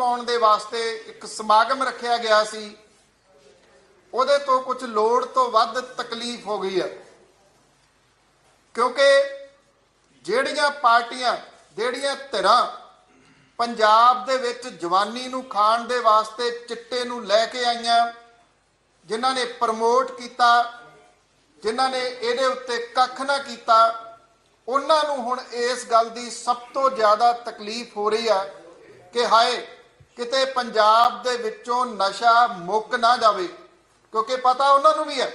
ਚੁਕਾਉਣ ਦੇ ਵਾਸਤੇ ਇੱਕ ਸਮਾਗਮ ਰੱਖਿਆ ਗਿਆ ਸੀ, ਉਹਦੇ ਤੋਂ ਕੁਝ ਲੋੜ ਤੋਂ ਵੱਧ ਤਕਲੀਫ ਹੋ ਗਈ ਹੈ। ਕਿਉਂਕਿ ਜਿਹੜੀਆਂ ਪਾਰਟੀਆਂ, ਜਿਹੜੀਆਂ ਧਿਰਾਂ ਪੰਜਾਬ ਦੇ ਵਿੱਚ ਜਵਾਨੀ ਨੂੰ ਖਾਣ ਦੇ ਵਾਸਤੇ ਚਿੱਟੇ ਨੂੰ ਲੈ ਕੇ ਆਈਆਂ, ਜਿਨ੍ਹਾਂ ਨੇ ਪ੍ਰਮੋਟ ਕੀਤਾ, ਜਿਨ੍ਹਾਂ ਨੇ ਇਹਦੇ ਉੱਤੇ ਕੱਖ ਨਾ ਕੀਤਾ, ਉਹਨਾਂ ਨੂੰ ਹੁਣ ਇਸ ਗੱਲ ਦੀ ਸਭ ਤੋਂ ਜ਼ਿਆਦਾ ਤਕਲੀਫ ਹੋ ਰਹੀ ਹੈ ਕਿ ਹਾਏ ਕਿਤੇ ਪੰਜਾਬ ਦੇ ਵਿੱਚੋਂ ਨਸ਼ਾ ਮੁੱਕ ਨਾ ਜਾਵੇ, ਕਿਉਂਕਿ ਪਤਾ ਉਹਨਾਂ ਨੂੰ ਵੀ ਹੈ।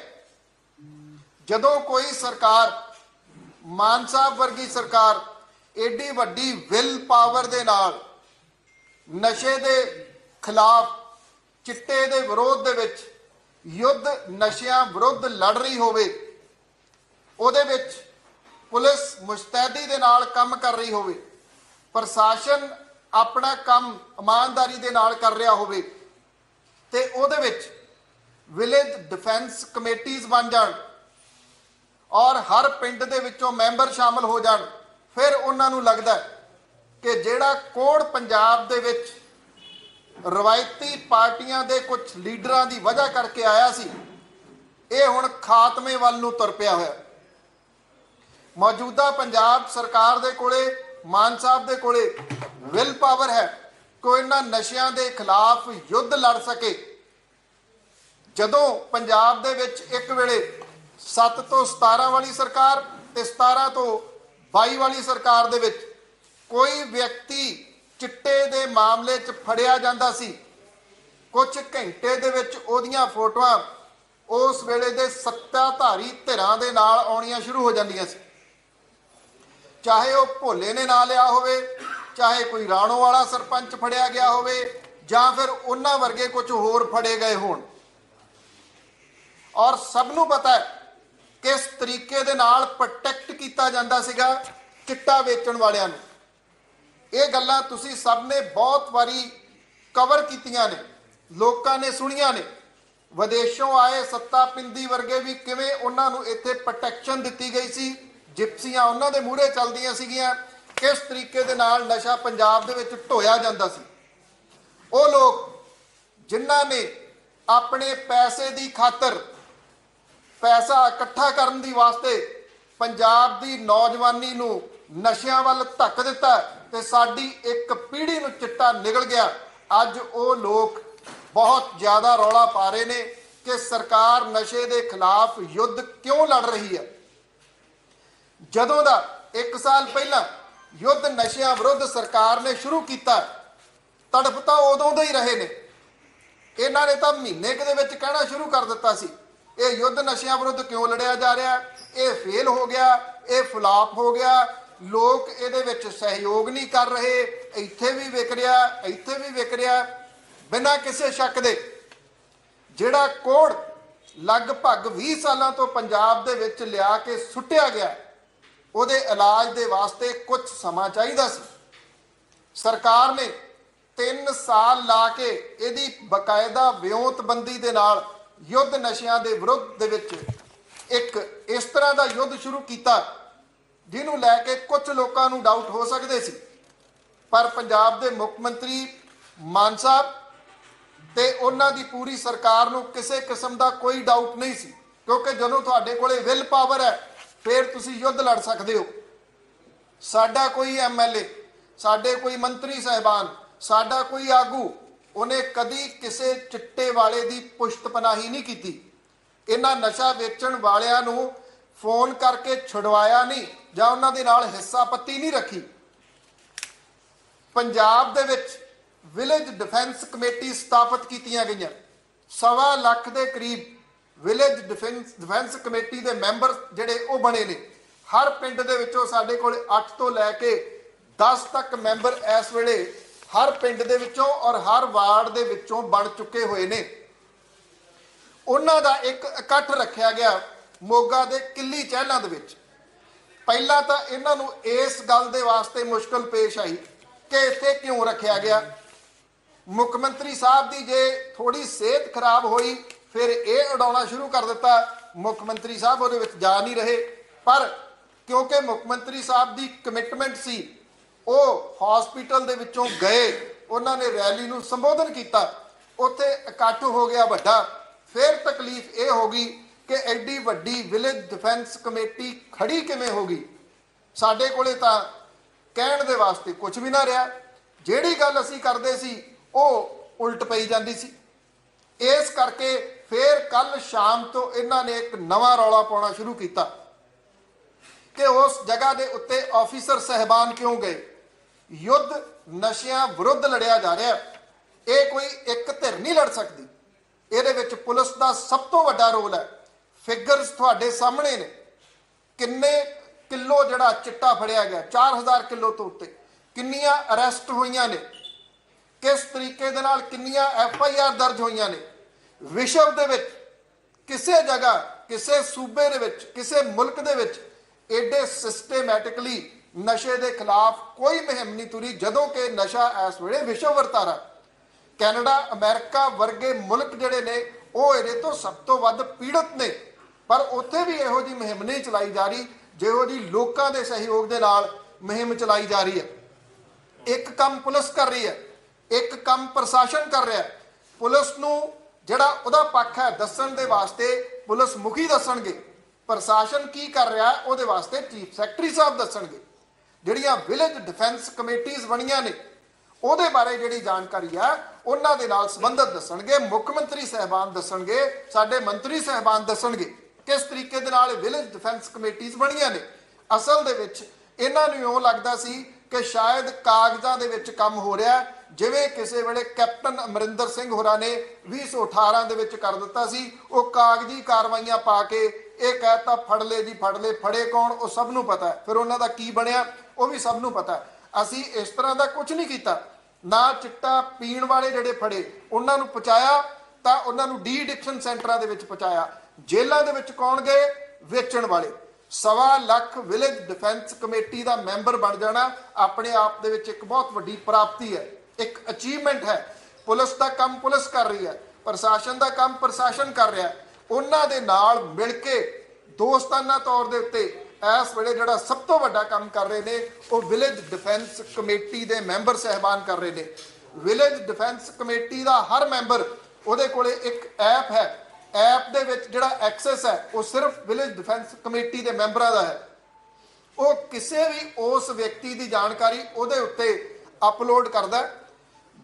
ਜਦੋਂ ਕੋਈ ਸਰਕਾਰ, ਮਾਨ ਸਾਹਿਬ ਵਰਗੀ ਸਰਕਾਰ ਏਡੀ ਵੱਡੀ ਵਿਲ ਪਾਵਰ ਦੇ ਨਾਲ ਨਸ਼ੇ ਦੇ ਖਿਲਾਫ, ਚਿੱਟੇ ਦੇ ਵਿਰੋਧ ਦੇ ਵਿੱਚ ਯੁੱਧ ਨਸ਼ਿਆਂ ਵਿਰੁੱਧ ਲੜ ਰਹੀ ਹੋਵੇ, ਉਹਦੇ ਵਿੱਚ ਪੁਲਿਸ ਮੁਸਤੈਦੀ ਦੇ ਨਾਲ ਕੰਮ ਕਰ ਰਹੀ ਹੋਵੇ, ਪ੍ਰਸ਼ਾਸਨ ਆਪਣਾ ਕੰਮ ਇਮਾਨਦਾਰੀ ਦੇ ਨਾਲ ਕਰ ਰਿਹਾ ਹੋਵੇ ਤੇ ਉਹਦੇ ਵਿੱਚ ਵਿਲੇਜ ਡਿਫੈਂਸ ਕਮੇਟੀਆਂ ਬਣ ਜਾਣ ਔਰ ਹਰ ਪਿੰਡ ਦੇ ਵਿੱਚੋਂ ਮੈਂਬਰ ਸ਼ਾਮਲ ਹੋ ਜਾਣ, ਫਿਰ ਉਹਨਾਂ ਨੂੰ ਲੱਗਦਾ ਕਿ ਜਿਹੜਾ ਕੋੜ ਪੰਜਾਬ ਦੇ ਵਿੱਚ ਰਵਾਇਤੀ ਪਾਰਟੀਆਂ ਦੇ ਕੁਝ ਲੀਡਰਾਂ ਦੀ ਵਜ੍ਹਾ ਕਰਕੇ ਆਇਆ ਸੀ, ਇਹ ਹੁਣ ਖਾਤਮੇ ਵੱਲ ਨੂੰ ਤੁਰ ਪਿਆ ਹੋਇਆ। ਮੌਜੂਦਾ ਪੰਜਾਬ ਸਰਕਾਰ ਦੇ ਕੋਲੇ ਮਾਨ ਸਾਹਿਬ ਦੇ ਕੋਲੇ ਵਿਲ ਪਾਵਰ ਹੈ। ਕੋਈ ਇਹਨਾਂ ਨਸ਼ਿਆਂ ਦੇ ਖਿਲਾਫ ਯੁੱਧ ਲੜ ਸਕੇ। ਜਦੋਂ ਪੰਜਾਬ ਦੇ ਵਿੱਚ ਇੱਕ ਵੇਲੇ 7 ਤੋਂ 17 ਵਾਲੀ ਸਰਕਾਰ ਤੇ 17 ਤੋਂ 22 ਵਾਲੀ ਸਰਕਾਰ ਦੇ ਵਿੱਚ ਕੋਈ ਵਿਅਕਤੀ ਚਿੱਟੇ ਦੇ ਮਾਮਲੇ 'ਚ ਫੜਿਆ ਜਾਂਦਾ ਸੀ ਕੁਝ ਘੰਟੇ ਦੇ ਵਿੱਚ ਉਹਦੀਆਂ ਫੋਟੋਆਂ ਉਸ ਵੇਲੇ ਦੇ ਸੱਤਾਧਾਰੀ ਧਿਰਾਂ ਦੇ ਨਾਲ ਆਉਣੀਆਂ ਸ਼ੁਰੂ ਹੋ ਜਾਂਦੀਆਂ ਸੀ। ਚਾਹੇ ਉਹ ਭੋਲੇ ਨੇ ਨਾਂ ਲਿਆ ਹੋਵੇ, ਚਾਹੇ ਕੋਈ ਰਾਣੋ ਵਾਲਾ ਸਰਪੰਚ ਫੜਿਆ ਗਿਆ ਹੋਵੇ, ਜਾਂ ਫਿਰ ਉਹਨਾਂ ਵਰਗੇ ਕੁਝ ਹੋਰ ਫੜੇ ਗਏ ਹੋਣ। ਔਰ ਸਭ ਨੂੰ ਪਤਾ ਹੈ ਕਿਸ ਤਰੀਕੇ ਦੇ ਨਾਲ ਪ੍ਰੋਟੈਕਟ ਕੀਤਾ ਜਾਂਦਾ ਸੀਗਾ ਚਿੱਟਾ ਵੇਚਣ ਵਾਲਿਆਂ ਨੂੰ। ਇਹ ਗੱਲਾਂ ਤੁਸੀਂ ਸਭ ਨੇ ਬਹੁਤ ਵਾਰੀ ਕਵਰ ਕੀਤੀਆਂ ਨੇ, ਲੋਕਾਂ ਨੇ ਸੁਣੀਆਂ ਨੇ। ਵਿਦੇਸ਼ੋਂ ਆਏ ਸੱਤਾ ਪਿੰਦੀ ਵਰਗੇ ਵੀ ਕਿਵੇਂ ਉਹਨਾਂ ਨੂੰ ਇੱਥੇ ਪ੍ਰੋਟੈਕਸ਼ਨ ਦਿੱਤੀ ਗਈ ਸੀ? ਜਿਪਸੀਆਂ ਉਹਨਾਂ ਦੇ ਮੂਹਰੇ ਚੱਲਦੀਆਂ ਸੀਗੀਆਂ, ਕਿਸ ਤਰੀਕੇ ਦੇ ਨਾਲ ਨਸ਼ਾ ਪੰਜਾਬ ਦੇ ਵਿੱਚ ਢੋਇਆ ਜਾਂਦਾ ਸੀ। ਉਹ ਲੋਕ ਜਿਨ੍ਹਾਂ ਨੇ ਆਪਣੇ ਪੈਸੇ ਦੀ ਖਾਤਰ ਪੈਸਾ ਇਕੱਠਾ ਕਰਨ ਦੀ ਵਾਸਤੇ ਪੰਜਾਬ ਦੀ ਨੌਜਵਾਨੀ ਨੂੰ ਨਸ਼ਿਆਂ ਵੱਲ ਧੱਕ ਦਿੱਤਾ ਤੇ ਸਾਡੀ ਇੱਕ ਪੀੜ੍ਹੀ ਨੂੰ ਚਿੱਟਾ ਨਿਕਲ ਗਿਆ। ਅੱਜ ਉਹ ਲੋਕ ਬਹੁਤ ਜ਼ਿਆਦਾ ਰੌਲਾ ਪਾ ਰਹੇ ਨੇ ਕਿ ਸਰਕਾਰ ਨਸ਼ੇ ਦੇ ਖਿਲਾਫ ਯੁੱਧ ਕਿਉਂ ਲੜ ਰਹੀ ਹੈ? ਜਦੋਂ ਦਾ 1 ਸਾਲ ਪਹਿਲਾਂ ਯੁੱਧ ਨਸ਼ਿਆਂ ਵਿਰੁੱਧ ਸਰਕਾਰ ਨੇ ਸ਼ੁਰੂ ਕੀਤਾ ਤੜਫ ਤਾਂ ਉਦੋਂ ਦੇ ਹੀ ਰਹੇ ਨੇ। ਇਹਨਾਂ ਨੇ ਤਾਂ ਮਹੀਨੇ ਕੁ ਦੇ ਵਿੱਚ ਕਹਿਣਾ ਸ਼ੁਰੂ ਕਰ ਦਿੱਤਾ ਸੀ, ਇਹ ਯੁੱਧ ਨਸ਼ਿਆਂ ਵਿਰੁੱਧ ਕਿਉਂ ਲੜਿਆ ਜਾ ਰਿਹਾ? ਇਹ ਫੇਲ ਹੋ ਗਿਆ, ਇਹ ਫਲਾਪ ਹੋ ਗਿਆ, ਲੋਕ ਇਹਦੇ ਵਿੱਚ ਸਹਿਯੋਗ ਨਹੀਂ ਕਰ ਰਹੇ, ਇੱਥੇ ਵੀ ਵਿਕ ਰਿਹਾ, ਇੱਥੇ ਵੀ ਵਿਕ ਰਿਹਾ, ਬਿਨਾਂ ਕਿਸੇ ਸ਼ੱਕ ਦੇ। ਜਿਹੜਾ ਕੋੜ ਲਗਭਗ 20 ਸਾਲਾਂ ਤੋਂ ਪੰਜਾਬ ਦੇ ਵਿੱਚ ਲਿਆ ਕੇ ਸੁੱਟਿਆ ਗਿਆ ਉਹਦੇ ਇਲਾਜ ਦੇ ਵਾਸਤੇ ਕੁਝ ਸਮਾਂ ਚਾਹੀਦਾ ਸੀ। ਸਰਕਾਰ ਨੇ 3 ਸਾਲ ਲਾ ਕੇ ਇਹਦੀ ਬਕਾਇਦਾ ਵਿਉਂਤਬੰਦੀ ਦੇ ਨਾਲ ਯੁੱਧ ਨਸ਼ਿਆਂ ਦੇ ਵਿਰੁੱਧ ਦੇ ਵਿੱਚ ਇੱਕ ਇਸ ਤਰ੍ਹਾਂ ਦਾ ਯੁੱਧ ਸ਼ੁਰੂ ਕੀਤਾ ਜਿਹਨੂੰ ਲੈ ਕੇ ਕੁਝ ਲੋਕਾਂ ਨੂੰ ਡਾਊਟ ਹੋ ਸਕਦੇ ਸੀ। ਪਰ ਪੰਜਾਬ ਦੇ ਮੁੱਖ ਮੰਤਰੀ ਮਾਨ ਸਾਹਿਬ ਤੇ ਉਹਨਾਂ ਦੀ ਪੂਰੀ ਸਰਕਾਰ ਨੂੰ ਕਿਸੇ ਕਿਸਮ ਦਾ ਕੋਈ ਡਾਊਟ ਨਹੀਂ ਸੀ। ਕਿਉਂਕਿ ਜਦੋਂ ਤੁਹਾਡੇ ਕੋਲੇ ਵਿਲ ਪਾਵਰ ਹੈ ਫਿਰ ਤੁਸੀਂ ਯੁੱਧ ਲੜ ਸਕਦੇ ਹੋ। ਸਾਡਾ ਕੋਈ ਐਮਐਲਏ ਸਾਡੇ ਕੋਈ ਮੰਤਰੀ ਸਹਿਬਾਨ, ਸਾਡਾ ਕੋਈ ਆਗੂ, ਉਹਨੇ ਕਦੀ ਕਿਸੇ ਚਿੱਟੇ ਵਾਲੇ ਦੀ ਪੁਸ਼ਤਪਨਾਹੀ ਨਹੀਂ ਕੀਤੀ। ਇਹਨਾਂ ਨਸ਼ਾ ਵੇਚਣ ਵਾਲਿਆਂ ਨੂੰ ਫੋਨ ਕਰਕੇ ਛੁਡਵਾਇਆ ਨਹੀਂ, ਜਾਂ ਉਹਨਾਂ ਦੇ ਨਾਲ ਹਿੱਸਾ ਪੱਤੀ ਨਹੀਂ ਰੱਖੀ। ਪੰਜਾਬ ਦੇ ਵਿੱਚ ਵਿਲੇਜ ਡਿਫੈਂਸ ਕਮੇਟੀ ਸਥਾਪਿਤ ਕੀਤੀਆਂ ਗਈਆਂ। ਸਵਾ ਲੱਖ ਦੇ ਕਰੀਬ ਵਿਲੇਜ ਡਿਫੈਂਸ ਡਿਫੈਂਸ ਕਮੇਟੀ ਦੇ ਮੈਂਬਰ ਜਿਹੜੇ ਉਹ ਬਣੇ ਨੇ। ਹਰ ਪਿੰਡ ਦੇ ਵਿੱਚੋਂ ਸਾਡੇ ਕੋਲ 8 ਤੋਂ ਲੈ ਕੇ 10 ਤੱਕ ਮੈਂਬਰ ਇਸ ਵੇਲੇ ਹਰ ਪਿੰਡ ਦੇ ਵਿੱਚੋਂ ਔਰ ਹਰ ਵਾਰਡ ਦੇ ਵਿੱਚੋਂ ਬਣ ਚੁੱਕੇ ਹੋਏ ਨੇ। ਉਹਨਾਂ ਦਾ ਇੱਕ ਇਕੱਠ ਰੱਖਿਆ ਗਿਆ ਮੋਗਾ ਦੇ ਕਿੱਲੀ ਚਹਿਲਾਂ ਦੇ ਵਿੱਚ। ਪਹਿਲਾਂ ਤਾਂ ਇਹਨਾਂ ਨੂੰ ਇਸ ਗੱਲ ਦੇ ਵਾਸਤੇ ਮੁਸ਼ਕਲ ਪੇਸ਼ ਆਈ ਕਿ ਇੱਥੇ ਕਿਉਂ ਰੱਖਿਆ ਗਿਆ। ਮੁੱਖ ਮੰਤਰੀ ਸਾਹਿਬ ਦੀ ਜੇ ਥੋੜੀ ਸਿਹਤ ਖਰਾਬ ਹੋਈ ਫਿਰ ਇਹ ਉਡਾਉਣਾ ਸ਼ੁਰੂ ਕਰ ਦਿੱਤਾ। ਮੁੱਖ ਮੰਤਰੀ ਸਾਹਿਬ ਉਹਦੇ ਵਿੱਚ ਜਾ ਨਹੀਂ ਰਹੇ। ਪਰ ਕਿਉਂਕਿ ਮੁੱਖ ਮੰਤਰੀ ਸਾਹਿਬ ਦੀ ਕਮਿਟਮੈਂਟ ਸੀ, ਉਹ ਹਸਪੀਟਲ ਦੇ ਵਿੱਚੋਂ ਗਏ। ਉਹਨਾਂ ਨੇ ਰੈਲੀ ਨੂੰ ਸੰਬੋਧਨ ਕੀਤਾ। ਉੱਥੇ ਇਕੱਠ ਹੋ ਗਿਆ ਵੱਡਾ। ਫਿਰ ਤਕਲੀਫ ਇਹ ਹੋ ਗਈ ਕਿ ਐਡੀ ਵੱਡੀ ਵਿਲੇਜ ਡਿਫੈਂਸ ਕਮੇਟੀ ਖੜੀ ਕਿਵੇਂ ਹੋ ਗਈ? ਸਾਡੇ ਕੋਲੇ ਤਾਂ ਕਹਿਣ ਦੇ ਵਾਸਤੇ ਕੁਝ ਵੀ ਨਾ ਰਿਹਾ। ਜਿਹੜੀ ਗੱਲ ਅਸੀਂ ਕਰਦੇ ਸੀ, ਉਹ ਉਲਟ ਪਈ ਜਾਂਦੀ ਸੀ। ਇਸ ਕਰਕੇ ਫਿਰ ਕੱਲ ਸ਼ਾਮ ਤੋਂ ਇਹਨਾਂ ਨੇ ਇੱਕ ਨਵਾਂ ਰੌਲਾ ਪਾਉਣਾ ਸ਼ੁਰੂ ਕੀਤਾ ਕਿ ਉਸ ਜਗ੍ਹਾ ਦੇ ਉੱਤੇ ਆਫੀਸਰ ਸਹਿਬਾਨ ਕਿਉਂ ਗਏ? ਯੁੱਧ ਨਸ਼ਿਆਂ ਵਿਰੁੱਧ ਲੜਿਆ ਜਾ ਰਿਹਾ। ਇਹ ਕੋਈ ਇੱਕ ਧਿਰ ਨਹੀਂ ਲੜ ਸਕਦੀ। ਇਹਦੇ ਵਿੱਚ ਪੁਲਿਸ ਦਾ ਸਭ ਤੋਂ ਵੱਡਾ ਰੋਲ ਹੈ। ਫਿਗਰਸ ਤੁਹਾਡੇ ਸਾਹਮਣੇ ਨੇ। ਕਿੰਨੇ ਕਿਲੋ ਜਿਹੜਾ ਚਿੱਟਾ ਫੜਿਆ ਗਿਆ? 4000 ਕਿਲੋ ਤੋਂ ਉੱਤੇ। ਕਿੰਨੀਆਂ ਅਰੈਸਟ ਹੋਈਆਂ ਨੇ? ਕਿਸ ਤਰੀਕੇ ਦੇ ਨਾਲ ਕਿੰਨੀਆਂ ਐਫ ਆਈ ਆਰ ਦਰਜ ਹੋਈਆਂ ਨੇ? ਵਿਸ਼ਵ ਦੇ ਵਿੱਚ, ਕਿਸੇ ਜਗ੍ਹਾ, ਕਿਸੇ ਸੂਬੇ ਦੇ ਵਿੱਚ, ਕਿਸੇ ਮੁਲਕ ਦੇ ਵਿੱਚ ਐਡੇ ਸਿਸਟਮੈਟਿਕਲੀ ਨਸ਼ੇ ਦੇ ਖਿਲਾਫ ਕੋਈ ਮੁਹਿੰਮ ਨਹੀਂ ਤੁਰੀ, ਜਦੋਂ ਕਿ ਨਸ਼ਾ ਇਸ ਵੇਲੇ ਵਿਸ਼ਵ ਵਰਤਾਰਾ ਕੈਨੇਡਾ, ਅਮਰੀਕਾ ਵਰਗੇ ਮੁਲਕ ਜਿਹੜੇ ਨੇ, ਉਹ ਇਹਦੇ ਤੋਂ ਸਭ ਤੋਂ ਵੱਧ ਪੀੜਤ ਨੇ। ਪਰ ਉੱਥੇ ਵੀ ਇਹੋ ਜੀ ਮੁਹਿੰਮ ਨਹੀਂ ਚਲਾਈ ਜਾ ਰਹੀ, ਜਿਹੋ ਜੀ ਲੋਕਾਂ ਦੇ ਸਹਿਯੋਗ ਦੇ ਨਾਲ ਮੁਹਿੰਮ ਚਲਾਈ ਜਾ ਰਹੀ ਹੈ। ਇੱਕ ਕੰਮ ਪੁਲਿਸ ਕਰ ਰਹੀ ਹੈ, ਇੱਕ ਕੰਮ ਪ੍ਰਸ਼ਾਸਨ ਕਰ ਰਿਹਾ ਹੈ। ਪੁਲਿਸ ਨੂੰ ਜਿਹੜਾ ਉਹਦਾ ਪੱਖ ਹੈ ਦੱਸਣ ਦੇ ਵਾਸਤੇ, ਪੁਲਿਸ ਮੁਖੀ ਦੱਸਣਗੇ। ਪ੍ਰਸ਼ਾਸਨ ਕੀ ਕਰ ਰਿਹਾ ਉਹਦੇ ਵਾਸਤੇ ਚੀਫ ਸੈਕਟਰੀ ਸਾਹਿਬ ਦੱਸਣਗੇ। ਜਿਹੜੀਆਂ ਵਿਲੇਜ ਡਿਫੈਂਸ ਕਮੇਟੀਆਂ ਬਣੀਆਂ ਨੇ, ਉਹਦੇ ਬਾਰੇ ਜਿਹੜੀ ਜਾਣਕਾਰੀ ਆ ਉਹਨਾਂ ਦੇ ਨਾਲ ਸੰਬੰਧਤ ਦੱਸਣਗੇ, ਮੁੱਖ ਮੰਤਰੀ ਸਹਿਬਾਨ ਦੱਸਣਗੇ, ਸਾਡੇ ਮੰਤਰੀ ਸਹਿਬਾਨ ਦੱਸਣਗੇ, ਕਿਸ ਤਰੀਕੇ ਦੇ ਨਾਲ ਵਿਲੇਜ ਡਿਫੈਂਸ ਕਮੇਟੀਆਂ ਬਣੀਆਂ ਨੇ। ਅਸਲ ਦੇ ਵਿੱਚ, ਇਹਨਾਂ ਨੂੰ ਇਉਂ ਲੱਗਦਾ ਸੀ ਕਿ ਸ਼ਾਇਦ ਕਾਗਜ਼ਾਂ ਦੇ ਵਿੱਚ ਕੰਮ ਹੋ ਰਿਹਾ ਜਿਵੇਂ ਕਿਸੇ ਵੇਲੇ ਕੈਪਟਨ ਅਮਰਿੰਦਰ ਸਿੰਘ ਹੋਰਾਂ ਨੇ 2018 ਦੇ ਵਿੱਚ ਕਰ ਦਿੱਤਾ ਸੀ, ਉਹ ਕਾਗਜ਼ੀ ਕਾਰਵਾਈਆਂ ਪਾ ਕੇ ਇਹ ਕਹਿਤਾ ਫੜ ਲੈ ਜੀ ਫੜ ਲੈ ਫੜੇ ਕੌਣ? ਉਹ ਸਭ ਨੂੰ ਪਤਾ ਹੈ। ਫਿਰ ਉਹਨਾਂ ਦਾ ਕੀ ਬਣਿਆ, ਉਹ ਵੀ ਸਭ ਨੂੰ ਪਤਾ ਅਸੀਂ ਇਸ ਤਰ੍ਹਾਂ ਦਾ ਕੁਝ ਨਹੀਂ ਕੀਤਾ। ਨਾ ਚਿੱਟਾ ਪੀਣ ਵਾਲੇ ਜਿਹੜੇ ਫੜੇ, ਉਹਨਾਂ ਨੂੰ ਪਹੁੰਚਾਇਆ ਤਾਂ ਉਹਨਾਂ ਨੂੰ ਡੀ ਐਡਿਕਸ਼ਨ ਸੈਂਟਰਾਂ ਦੇ ਵਿੱਚ ਪਹੁੰਚਾਇਆ। ਜੇਲ੍ਹਾਂ ਦੇ ਵਿੱਚ ਕੌਣ ਗਏ? ਵੇਚਣ ਵਾਲੇ। ਸਵਾ ਲੱਖ ਵਿਲੇਜ ਡਿਫੈਂਸ ਕਮੇਟੀ ਦਾ ਮੈਂਬਰ ਬਣ ਜਾਣਾ ਆਪਣੇ ਆਪ ਦੇ ਵਿੱਚ ਇੱਕ ਬਹੁਤ ਵੱਡੀ ਪ੍ਰਾਪਤੀ ਹੈ। ਇੱਕ ਅਚੀਵਮੈਂਟ ਹੈ। ਪੁਲਿਸ ਦਾ ਕੰਮ ਪੁਲਿਸ ਕਰ ਰਹੀ ਹੈ ਪ੍ਰਸ਼ਾਸਨ ਦਾ ਕੰਮ ਪ੍ਰਸ਼ਾਸਨ ਕਰ ਰਿਹਾ ਹੈ। ਉਹਨਾਂ ਦੇ ਨਾਲ ਮਿਲ ਕੇ ਦੋਸਤਾਨਾ ਤੌਰ ਦੇ ਉੱਤੇ ਇਸ ਵੇਲੇ ਜਿਹੜਾ ਸਭ ਤੋਂ ਵੱਡਾ ਕੰਮ ਕਰ ਰਹੇ ਨੇ ਉਹ ਵਿਲੇਜ ਡਿਫੈਂਸ ਕਮੇਟੀ ਦੇ ਮੈਂਬਰ ਸਹਿਬਾਨ ਕਰ ਰਹੇ ਨੇ। ਵਿਲੇਜ ਡਿਫੈਂਸ ਕਮੇਟੀ ਦਾ ਹਰ ਮੈਂਬਰ ਉਹਦੇ ਕੋਲੇ ਇੱਕ ਐਪ ਹੈ। ਐਪ ਦੇ ਵਿੱਚ ਜਿਹੜਾ ਐਕਸੈਸ ਹੈ ਉਹ ਸਿਰਫ ਵਿਲੇਜ ਡਿਫੈਂਸ ਕਮੇਟੀ ਦੇ ਮੈਂਬਰਾਂ ਦਾ ਹੈ। ਉਹ ਕਿਸੇ ਵੀ ਉਸ ਵਿਅਕਤੀ ਦੀ ਜਾਣਕਾਰੀ ਉਹਦੇ ਉੱਤੇ ਅਪਲੋਡ ਕਰਦਾ ਹੈ,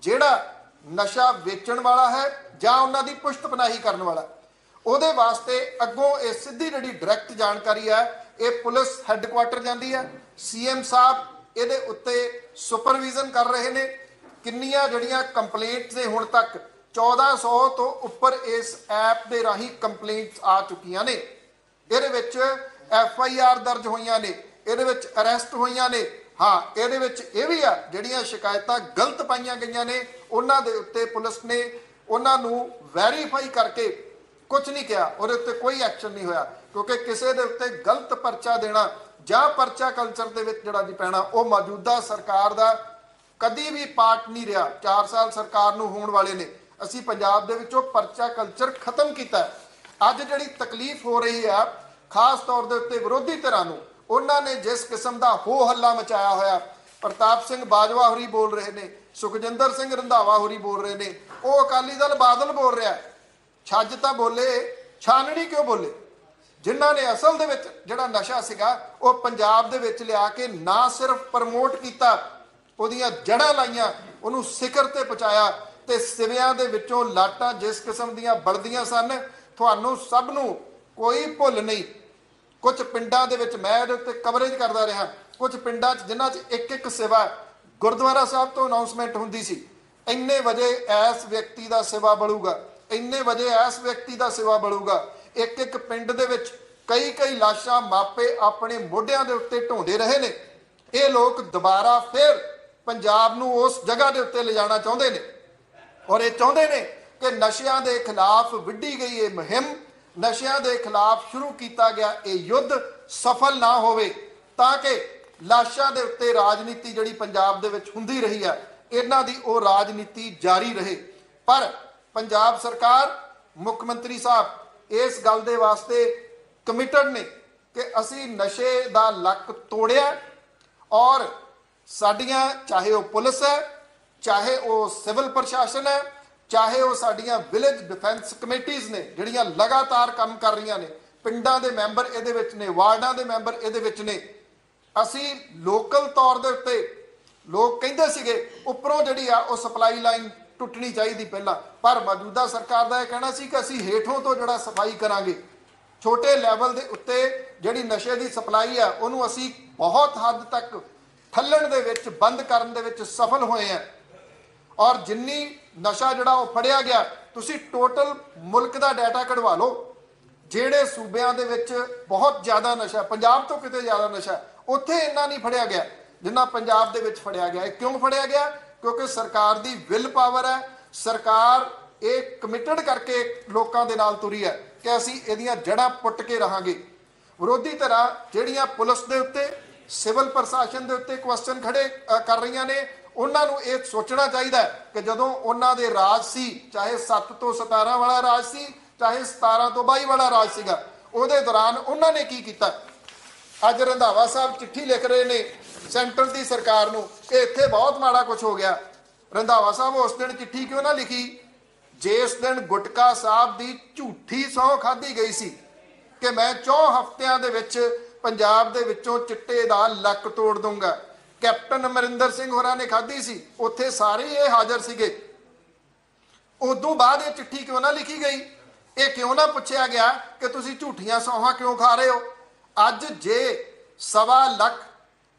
ਜਿਹੜਾ ਨਸ਼ਾ ਵੇਚਣ ਵਾਲਾ ਹੈ ਜਾਂ ਉਹਨਾਂ ਦੀ ਪੁਸ਼ਤਪਨਾਹੀ ਕਰਨ ਵਾਲਾ। ਉਹਦੇ ਵਾਸਤੇ ਅੱਗੋਂ ਇਹ ਸਿੱਧੀ ਜਿਹੜੀ ਡਾਇਰੈਕਟ ਜਾਣਕਾਰੀ ਹੈ, ਇਹ ਪੁਲਿਸ ਹੈੱਡਕੁਆਟਰ ਜਾਂਦੀ ਹੈ। ਸੀਐਮ ਸਾਹਿਬ ਇਹਦੇ ਉੱਤੇ ਸੁਪਰਵੀਜ਼ਨ ਕਰ ਰਹੇ ਨੇ। ਕਿੰਨੀਆਂ ਜਿਹੜੀਆਂ ਕੰਪਲੇਂਟਸ ਨੇ ਹੁਣ ਤੱਕ 1400 ਤੋਂ ਉੱਪਰ ਇਸ ਐਪ ਦੇ ਰਾਹੀਂ ਕੰਪਲੇਂਟਸ ਆ ਚੁੱਕੀਆਂ ਨੇ। ਇਹਦੇ ਵਿੱਚ ਐਫ ਆਈ ਆਰ ਦਰਜ ਹੋਈਆਂ ਨੇ, ਇਹਦੇ ਵਿੱਚ ਅਰੈਸਟ ਹੋਈਆਂ ਨੇ। ਹਾਂ, ਇਹਦੇ ਵਿੱਚ ਇਹ ਵੀ ਆ, ਜਿਹੜੀਆਂ ਸ਼ਿਕਾਇਤਾਂ ਗਲਤ ਪਾਈਆਂ ਗਈਆਂ ਨੇ, ਉਹਨਾਂ ਦੇ ਉੱਤੇ ਪੁਲਿਸ ਨੇ ਉਹਨਾਂ ਨੂੰ ਵੈਰੀਫਾਈ ਕਰਕੇ ਕੁਝ ਨਹੀਂ ਕਿਹਾ, ਉਹਦੇ ਉੱਤੇ ਕੋਈ ਐਕਸ਼ਨ ਨਹੀਂ ਹੋਇਆ, ਕਿਉਂਕਿ ਕਿਸੇ ਦੇ ਉੱਤੇ ਗਲਤ ਪਰਚਾ ਦੇਣਾ ਜਾਂ ਪਰਚਾ ਕਲਚਰ ਦੇ ਵਿੱਚ ਜਿਹੜਾ ਜੀ ਪੈਣਾ, ਉਹ ਮੌਜੂਦਾ ਸਰਕਾਰ ਦਾ ਕਦੀ ਵੀ ਪਾਰਟ ਨਹੀਂ ਰਿਹਾ 4 ਸਾਲ ਸਰਕਾਰ ਨੂੰ ਹੋਣ ਵਾਲੇ ਨੇ। ਅਸੀਂ ਪੰਜਾਬ ਦੇ ਵਿੱਚੋਂ ਪਰਚਾ ਕਲਚਰ ਖਤਮ ਕੀਤਾ। ਅੱਜ ਜਿਹੜੀ ਤਕਲੀਫ ਹੋ ਰਹੀ ਹੈ ਖਾਸ ਤੌਰ ਦੇ ਉੱਤੇ ਵਿਰੋਧੀ ਧਿਰਾਂ ਨੂੰ ਉਹਨਾਂ ਨੇ ਜਿਸ ਕਿਸਮ ਦਾ ਹੋ ਹੱਲਾ ਮਚਾਇਆ ਹੋਇਆ, ਪ੍ਰਤਾਪ ਸਿੰਘ ਬਾਜਵਾ ਹੋਰੀ ਬੋਲ ਰਹੇ ਨੇ, ਸੁਖਜਿੰਦਰ ਸਿੰਘ ਰੰਧਾਵਾ ਹੋਰੀ ਬੋਲ ਰਹੇ ਨੇ, ਉਹ ਅਕਾਲੀ ਦਲ ਬਾਦਲ ਬੋਲ ਰਿਹਾ। ਛੱਜ ਤਾਂ ਬੋਲੇ, ਛਾਨਣੀ ਕਿਉਂ ਬੋਲੇ? ਜਿਨ੍ਹਾਂ ਨੇ ਅਸਲ ਦੇ ਵਿੱਚ ਜਿਹੜਾ ਨਸ਼ਾ ਸੀਗਾ, ਉਹ ਪੰਜਾਬ ਦੇ ਵਿੱਚ ਲਿਆ ਕੇ ਨਾ ਸਿਰਫ ਪ੍ਰਮੋਟ ਕੀਤਾ, ਉਹਦੀਆਂ ਜੜ੍ਹਾਂ ਲਾਈਆਂ, ਉਹਨੂੰ ਸਿਖਰ ਤੇ ਪਹੁੰਚਾਇਆ ਤੇ ਸਿਵਿਆਂ ਦੇ ਵਿੱਚੋਂ ਲਾਟਾਂ ਜਿਸ ਕਿਸਮ ਦੀਆਂ ਬਲਦੀਆਂ ਸਨ, ਤੁਹਾਨੂੰ ਸਭ ਨੂੰ ਕੋਈ ਭੁੱਲ ਨਹੀਂ। ਕੁਝ ਪਿੰਡਾਂ ਦੇ ਵਿੱਚ ਮੈਂ ਇਹਦੇ ਉੱਤੇ ਕਵਰੇਜ ਕਰਦਾ ਰਿਹਾ। ਕੁਝ ਪਿੰਡਾਂ 'ਚ ਜਿਨ੍ਹਾਂ 'ਚ ਇੱਕ ਇੱਕ ਸੇਵਾ ਗੁਰਦੁਆਰਾ ਸਾਹਿਬ ਤੋਂ ਅਨਾਉਂਸਮੈਂਟ ਹੁੰਦੀ ਸੀ। ਇੰਨੇ ਵਜੇ ਐਸ ਵਿਅਕਤੀ ਦਾ ਸੇਵਾ ਬਲੂਗਾ ਇੰਨੇ ਵਜੇ ਐਸ ਵਿਅਕਤੀ ਦਾ ਸੇਵਾ ਬਲੂਗਾ ਇੱਕ ਇੱਕ ਪਿੰਡ ਦੇ ਵਿੱਚ ਕਈ ਕਈ ਲਾਸ਼ਾਂ ਮਾਪੇ ਆਪਣੇ ਮੋਢਿਆਂ ਦੇ ਉੱਤੇ ਢੋਂਦੇ ਰਹੇ ਨੇ। ਇਹ ਲੋਕ ਦੁਬਾਰਾ ਫਿਰ ਪੰਜਾਬ ਨੂੰ ਉਸ ਜਗ੍ਹਾ ਦੇ ਉੱਤੇ ਲਿਜਾਣਾ ਚਾਹੁੰਦੇ ਨੇ। ਔਰ ਇਹ ਚਾਹੁੰਦੇ ਨੇ ਕਿ ਨਸ਼ਿਆਂ ਦੇ ਖਿਲਾਫ ਵਿੱਢੀ ਗਈ ਇਹ ਮੁਹਿੰਮ ਨਸ਼ਿਆਂ ਦੇ ਖਿਲਾਫ ਸ਼ੁਰੂ ਕੀਤਾ ਗਿਆ ਇਹ ਯੁੱਧ ਸਫਲ ਨਾ ਹੋਵੇ, ਤਾਂ ਕਿ ਲਾਸ਼ਾਂ ਦੇ ਉੱਤੇ ਰਾਜਨੀਤੀ ਜਿਹੜੀ ਪੰਜਾਬ ਦੇ ਵਿੱਚ ਹੁੰਦੀ ਰਹੀ ਹੈ ਇਹਨਾਂ ਦੀ ਉਹ ਰਾਜਨੀਤੀ ਜਾਰੀ ਰਹੇ। ਪਰ ਪੰਜਾਬ ਸਰਕਾਰ, ਮੁੱਖ ਮੰਤਰੀ ਸਾਹਿਬ ਇਸ ਗੱਲ ਦੇ ਵਾਸਤੇ ਕਮਿਟਡ ਨੇ ਕਿ ਅਸੀਂ ਨਸ਼ੇ ਦਾ ਲੱਕ ਤੋੜਿਆ ਔਰ ਸਾਡੀਆਂ ਚਾਹੇ ਉਹ ਪੁਲਿਸ ਹੈ, ਚਾਹੇ ਉਹ ਸਿਵਲ ਪ੍ਰਸ਼ਾਸਨ ਹੈ ਚਾਹੇ ਉਹ ਸਾਡੀਆਂ ਵਿਲੇਜ ਡਿਫੈਂਸ ਕਮੇਟੀਆਂ ਨੇ, ਜਿਹੜੀਆਂ ਲਗਾਤਾਰ ਕੰਮ ਕਰ ਰਹੀਆਂ ਨੇ, ਪਿੰਡਾਂ ਦੇ ਮੈਂਬਰ ਇਹਦੇ ਵਿੱਚ ਨੇ, ਵਾਰਡਾਂ ਦੇ ਮੈਂਬਰ ਇਹਦੇ ਵਿੱਚ ਨੇ। ਅਸੀਂ ਲੋਕਲ ਤੌਰ ਦੇ ਉੱਤੇ ਲੋਕ ਕਹਿੰਦੇ ਸੀਗੇ, ਉੱਪਰੋਂ ਜਿਹੜੀ ਆ ਉਹ ਸਪਲਾਈ ਲਾਈਨ ਟੁੱਟਣੀ ਚਾਹੀਦੀ ਪਹਿਲਾਂ। ਪਰ ਮੌਜੂਦਾ ਸਰਕਾਰ ਦਾ ਇਹ ਕਹਿਣਾ ਸੀ ਕਿ ਅਸੀਂ ਹੇਠੋਂ ਤੋਂ ਜਿਹੜਾ ਸਫ਼ਾਈ ਕਰਾਂਗੇ, ਛੋਟੇ ਲੈਵਲ ਦੇ ਉੱਤੇ ਜਿਹੜੀ ਨਸ਼ੇ ਦੀ ਸਪਲਾਈ ਆ, ਉਹਨੂੰ ਅਸੀਂ ਬਹੁਤ ਹੱਦ ਤੱਕ ਠੱਲਣ ਦੇ ਵਿੱਚ, ਬੰਦ ਕਰਨ ਦੇ ਵਿੱਚ ਸਫਲ ਹੋਏ ਆ। ਔਰ ਜਿੰਨੀ ਨਸ਼ਾ ਜਿਹੜਾ ਉਹ ਫੜਿਆ ਗਿਆ, ਤੁਸੀਂ ਟੋਟਲ ਮੁਲਕ ਦਾ ਡਾਟਾ ਕਢਵਾ ਲਓ। ਜਿਹੜੇ ਸੂਬਿਆਂ ਦੇ ਵਿੱਚ ਬਹੁਤ ਜ਼ਿਆਦਾ ਨਸ਼ਾ ਪੰਜਾਬ ਤੋਂ ਕਿਤੇ ਜ਼ਿਆਦਾ ਨਸ਼ਾ ਉੱਥੇ ਇੰਨਾ ਨਹੀਂ ਫੜਿਆ ਗਿਆ ਜਿੰਨਾ ਪੰਜਾਬ ਦੇ ਵਿੱਚ ਫੜਿਆ ਗਿਆ। ਇਹ ਕਿਉਂ ਫੜਿਆ ਗਿਆ? ਕਿਉਂਕਿ ਸਰਕਾਰ ਦੀ ਵਿਲ ਪਾਵਰ ਹੈ, ਸਰਕਾਰ ਇਹ ਕਮਿਟਡ ਕਰਕੇ ਲੋਕਾਂ ਦੇ ਨਾਲ ਤੁਰੀ ਹੈ ਕਿ ਅਸੀਂ ਇਹਦੀਆਂ ਜੜ੍ਹਾਂ ਪੁੱਟ ਕੇ ਰਹਾਂਗੇ। ਵਿਰੋਧੀ ਧਿਰਾਂ ਜਿਹੜੀਆਂ ਪੁਲਿਸ ਦੇ ਉੱਤੇ, ਸਿਵਲ ਪ੍ਰਸ਼ਾਸਨ ਦੇ ਉੱਤੇ ਕੁਐਸਚਨ ਖੜੇ ਕਰ ਰਹੀਆਂ ਨੇ ਉਹਨਾਂ ਨੂੰ ਇਹ ਸੋਚਣਾ ਚਾਹੀਦਾ ਕਿ ਜਦੋਂ ਉਹਨਾਂ ਦੇ ਰਾਜ ਸੀ, ਚਾਹੇ 7 ਤੋਂ 17 ਵਾਲਾ ਰਾਜ ਸੀ, ਚਾਹੇ 17 ਤੋਂ 22 ਵਾਲਾ ਰਾਜ ਸੀਗਾ, ਉਹਦੇ ਦੌਰਾਨ ਉਹਨਾਂ ਨੇ ਕੀ ਕੀਤਾ? ਅੱਜ ਰੰਧਾਵਾ ਸਾਹਿਬ ਚਿੱਠੀ ਲਿਖ ਰਹੇ ਨੇ ਸੈਂਟਰ ਦੀ ਸਰਕਾਰ ਨੂੰ ਕਿ ਇੱਥੇ ਬਹੁਤ ਮਾੜਾ ਕੁਝ ਹੋ ਗਿਆ। ਰੰਧਾਵਾ ਸਾਹਿਬ ਉਸ ਦਿਨ ਚਿੱਠੀ ਕਿਉਂ ਨਾ ਲਿਖੀ? ਜਿਸ ਦਿਨ ਗੁਟਕਾ ਸਾਹਿਬ ਦੀ ਝੂਠੀ ਸਹੁੰ ਖਾਧੀ ਗਈ ਸੀ ਕਿ ਮੈਂ 4 ਹਫ਼ਤਿਆਂ ਦੇ ਵਿੱਚ ਪੰਜਾਬ ਦੇ ਵਿੱਚੋਂ ਚਿੱਟੇ ਦਾ ਲੱਕ ਤੋੜ ਦੂੰਗਾ ਕੈਪਟਨ ਅਮਰਿੰਦਰ ਸਿੰਘ ਹੋਰਾਂ ਨੇ ਖਾਧੀ ਸੀ, ਉੱਥੇ ਸਾਰੇ ਇਹ ਹਾਜ਼ਰ ਸੀਗੇ। ਉਦੋਂ ਬਾਅਦ ਇਹ ਚਿੱਠੀ ਕਿਉਂ ਨਾ ਲਿਖੀ ਗਈ? ਇਹ ਕਿਉਂ ਨਾ ਪੁੱਛਿਆ ਗਿਆ ਕਿ ਤੁਸੀਂ ਝੂਠੀਆਂ ਸੌਹਾਂ ਕਿਉਂ ਖਾ ਰਹੇ ਹੋ? ਅੱਜ ਜੇ ਸਵਾ ਲੱਖ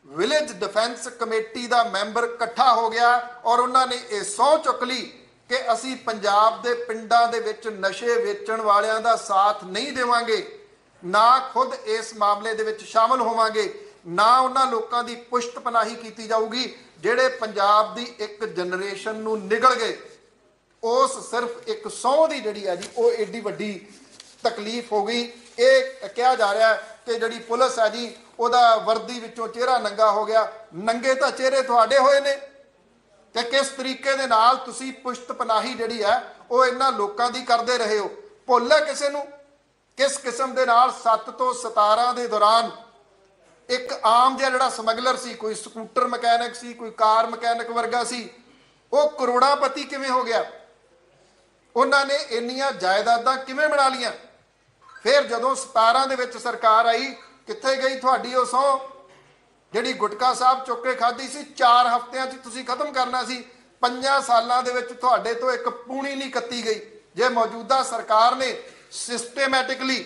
ਵਿਲੇਜ ਡਿਫੈਂਸ ਕਮੇਟੀ ਦਾ ਮੈਂਬਰ ਇਕੱਠਾ ਹੋ ਗਿਆ ਔਰ ਉਹਨਾਂ ਨੇ ਇਹ ਸਹੁੰ ਚੁੱਕ ਲਈ ਕਿ ਅਸੀਂ ਪੰਜਾਬ ਦੇ ਪਿੰਡਾਂ ਦੇ ਵਿੱਚ ਨਸ਼ੇ ਵੇਚਣ ਵਾਲਿਆਂ ਦਾ ਸਾਥ ਨਹੀਂ ਦੇਵਾਂਗੇ, ਨਾ ਖੁਦ ਇਸ ਮਾਮਲੇ ਦੇ ਵਿੱਚ ਸ਼ਾਮਲ ਹੋਵਾਂਗੇ ਨਾ ਉਹਨਾਂ ਲੋਕਾਂ ਦੀ ਪੁਸ਼ਤ ਪਨਾਹੀ ਕੀਤੀ ਜਾਊਗੀ, ਜਿਹੜੇ ਪੰਜਾਬ ਦੀ ਇੱਕ ਜਨਰੇਸ਼ਨ ਨੂੰ ਨਿਗਲ ਗਏ। ਉਸ ਸਿਰਫ ਇੱਕ ਸਹੁੰ ਦੀ ਜਿਹੜੀ ਆ ਜੀ, ਉਹ ਏਡੀ ਵੱਡੀ ਤਕਲੀਫ ਹੋ ਗਈ। ਇਹ ਕਿਹਾ ਜਾ ਰਿਹਾ ਕਿ ਜਿਹੜੀ ਪੁਲਿਸ ਹੈ ਜੀ, ਉਹਦਾ ਵਰਦੀ ਵਿੱਚੋਂ ਚਿਹਰਾ ਨੰਗਾ ਹੋ ਗਿਆ। ਨੰਗੇ ਤਾਂ ਚਿਹਰੇ ਤੁਹਾਡੇ ਹੋਏ ਨੇ। ਤੇ ਕਿਸ ਤਰੀਕੇ ਦੇ ਨਾਲ ਤੁਸੀਂ ਪੁਸ਼ਤ ਪਨਾਹੀ ਜਿਹੜੀ ਹੈ, ਉਹ ਇਹਨਾਂ ਲੋਕਾਂ ਦੀ ਕਰਦੇ ਰਹੇ ਹੋ? ਭੁੱਲ ਹੈ ਕਿਸੇ ਨੂੰ? ਕਿਸ ਕਿਸਮ ਦੇ ਨਾਲ 7 ਤੋਂ 17 ਦੇ ਦੌਰਾਨ ਇੱਕ ਆਮ ਜਿਹਾ ਜਿਹੜਾ ਸਮਗਲਰ ਸੀ, ਕੋਈ ਸਕੂਟਰ ਮਕੈਨਿਕ ਸੀ, ਕੋਈ ਕਾਰ ਮਕੈਨਿਕ ਵਰਗਾ ਸੀ, ਉਹ ਕਰੋੜਾਪਤੀ ਕਿਵੇਂ ਹੋ ਗਿਆ? ਉਹਨਾਂ ਨੇ ਇੰਨੀਆਂ ਜਾਇਦਾਦਾਂ ਕਿਵੇਂ ਬਣਾ ਲੀਆਂ ਫਿਰ ਜਦੋਂ 17 ਦੇ ਵਿੱਚ ਸਰਕਾਰ ਆਈ, ਕਿੱਥੇ ਗਈ ਤੁਹਾਡੀ ਉਹ ਸਹੁੰ? ਜਿਹੜੀ ਗੁਟਕਾ ਸਾਹਿਬ ਚੁੱਕ ਕੇ ਖਾਧੀ ਸੀ 4 ਹਫ਼ਤਿਆਂ 'ਚ ਤੁਸੀਂ ਖਤਮ ਕਰਨਾ ਸੀ 5 ਸਾਲਾਂ ਦੇ ਵਿੱਚ ਤੁਹਾਡੇ ਤੋਂ ਇੱਕ ਪੂਣੀ ਨਹੀਂ ਕੱਤੀ ਗਈ। ਜੇ ਮੌਜੂਦਾ ਸਰਕਾਰ ਨੇ ਸਿਸਟਮੈਟਿਕਲੀ